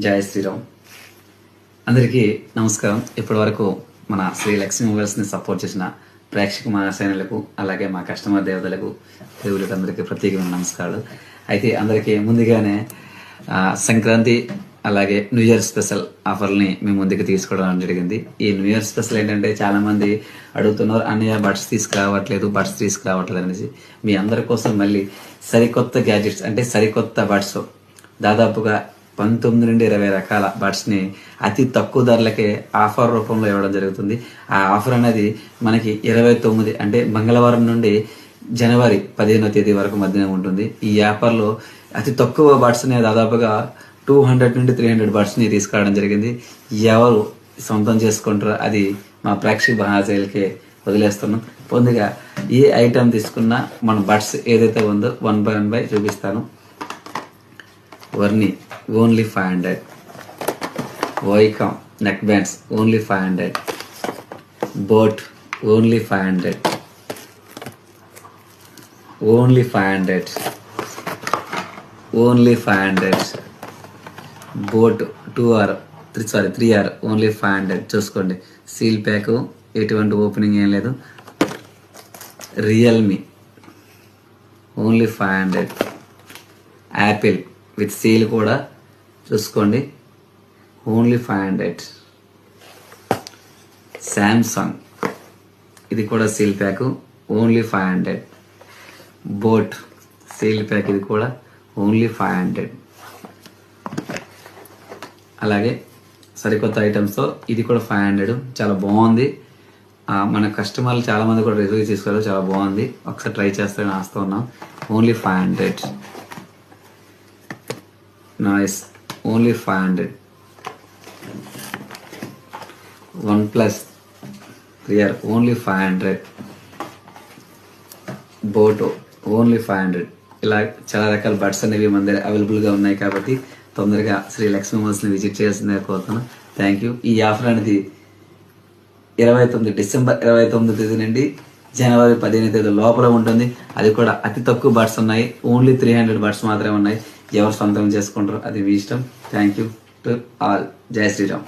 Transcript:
జయ శ్రీరామ్. అందరికీ నమస్కారం. ఇప్పటి వరకు మన శ్రీ లక్ష్మీ మొబైల్స్ని సపోర్ట్ చేసిన ప్రేక్షక మహాశైనులకు అలాగే మా కస్టమర్ దేవతలకు దేవులకు అందరికీ ప్రత్యేకమైన నమస్కారాలు. అయితే అందరికీ ముందుగానే సంక్రాంతి అలాగే న్యూ ఇయర్ స్పెషల్ ఆఫర్ని మేము ముందుకు తీసుకోవడం జరిగింది. ఈ న్యూ ఇయర్ స్పెషల్ ఏంటంటే చాలామంది అడుగుతున్నారు అన్నయ్య బడ్స్ తీసుకురావట్లేదు బడ్స్ తీసుకురావట్లేదు అనేసి. మీ అందరి కోసం మళ్ళీ సరికొత్త గ్యాజెట్స్ అంటే సరికొత్త బడ్స్ దాదాపుగా పంతొమ్మిది నుండి ఇరవై రకాల బడ్స్ని అతి తక్కువ ధరలకే ఆఫర్ రూపంలో ఇవ్వడం జరుగుతుంది. ఆ ఆఫర్ అనేది మనకి ఇరవై తొమ్మిది అంటే మంగళవారం నుండి జనవరి పదిహేనో తేదీ వరకు మధ్యన ఉంటుంది. ఈ ఆఫర్లో అతి తక్కువ బడ్స్ని దాదాపుగా టూ హండ్రెడ్ నుండి త్రీ హండ్రెడ్ బడ్స్ని తీసుకురావడం జరిగింది. ఎవరు సొంతం చేసుకుంటారో అది మా ప్రేక్షక మహాశైలకే వదిలేస్తున్నాం. పొందుగా ఏ ఐటమ్ తీసుకున్నా మన బడ్స్ ఏదైతే ఉందో వన్ బై వన్ బై చూపిస్తాను. వర్ని only five hundred. వైకమ్ neck bands only five hundred. Boat only five hundred. Only five hundred. Only five hundred. Boat two or three sorry three or only five hundred. చూసుకోండి. Seal pack ఎటువంటి opening ఏం లేదు. Realme only five hundred. Apple with seal కూడా చూసుకోండి. Only five hundred Samsung ఇది కూడా seal pack. Only five hundred boat seal pack ఇది కూడా. ఓన్లీ ఫైవ్ హండ్రెడ్ అలాగే సరికొత్త ఐటమ్స్తో ఇది కూడా ఫైవ్ హండ్రెడ్ చాలా బాగుంది. మన కస్టమర్లు చాలా మంది కూడా రివ్యూ తీసుకున్నారు. చాలా బాగుంది. ఒకసారి ట్రై చేస్తారని ఆస్తూ ఉన్నాం. Only five hundred noise only five hundred OnePlus clear only five hundred boat only five hundred ఇలా చాలా రకాల బడ్స్ అనేవి మన దగ్గర అవైలబుల్గా ఉన్నాయి కాబట్టి తొందరగా శ్రీ లక్ష్మీ మోల్స్ని విజిట్ చేయాల్సిందే కోరుతున్నాను థ్యాంక్ యూ ఈ ఆఫర్ అనేది ఇరవై తొమ్మిది డిసెంబర్ ఇరవై తొమ్మిది తేదీ నుండి జనవరి పదిహేను తేదీ లోపల ఉంటుంది. అది కూడా అతి తక్కువ బడ్స్ ఉన్నాయి. ఓన్లీ త్రీ హండ్రెడ్ బడ్స్ మాత్రమే ఉన్నాయి. ఎవరు సొంతం చేసుకుంటారో అది మీ ఇష్టం. Thank you to all Jai Sriram.